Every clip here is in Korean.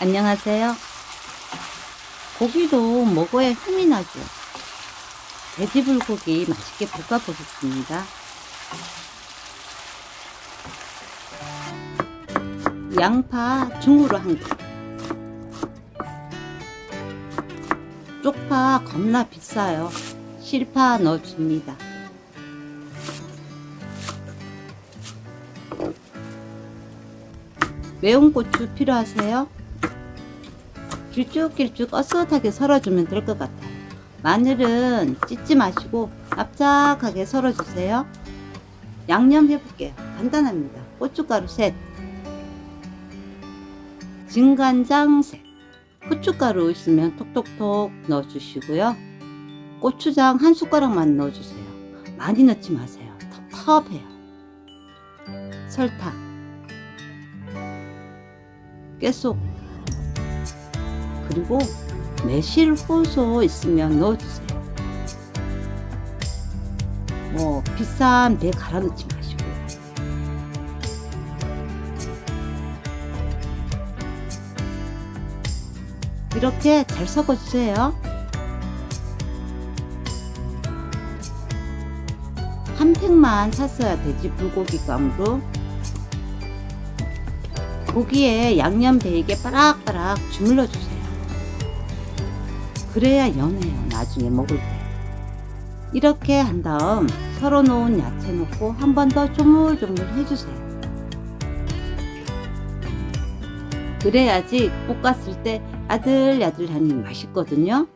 안녕하세요. 고기도 먹어야 힘이 나죠. 돼지불고기 맛있게 볶아보겠습니다. 양파 중으로 한 개. 쪽파 겁나 비싸요. 실파 넣어줍니다. 매운 고추 필요하세요? 길쭉길쭉 뻣뻣하게 썰어주면 될 것 같아요. 마늘은 찢지 마시고 납작하게 썰어주세요. 양념 해볼게요. 간단합니다. 고춧가루 셋, 진간장 셋, 후춧가루 있으면 톡톡톡 넣어주시고요. 고추장 한 숟가락만 넣어주세요. 많이 넣지 마세요. 텁텁해요. 설탕, 깨소, 그리고 매실 효소 있으면 넣어주세요. 뭐 비싼 배 갈아 넣지 마시고요. 이렇게 잘 섞어주세요. 한 팩만 샀어야 되지 불고기 감으로 고기에 양념 배이게 빠락빠락 주물러 주세요. 그래야 연해요. 나중에 먹을 때. 이렇게 한 다음 썰어 놓은 야채 넣고 한 번 더 조물조물 해주세요. 그래야지 볶았을 때 아들아들하니 맛있거든요.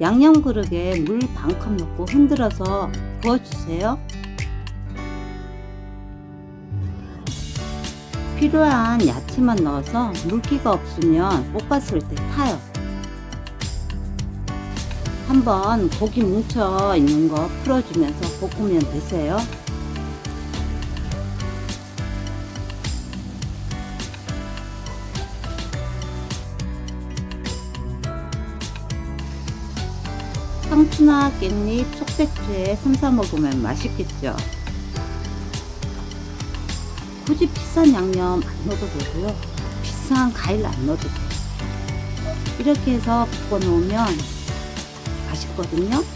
양념 그릇에 물 반 컵 넣고 흔들어서 부어주세요. 필요한 야채만 넣어서 물기가 없으면 볶았을 때 타요. 한번 고기 뭉쳐 있는 거 풀어주면서 볶으면 되세요. 상추나 깻잎, 속배추에 쌈싸 먹으면 맛있겠죠. 굳이 비싼 양념 안 넣어도 되고요. 비싼 과일 안 넣어도 돼요. 이렇게 해서 볶아 놓으면 맛있거든요.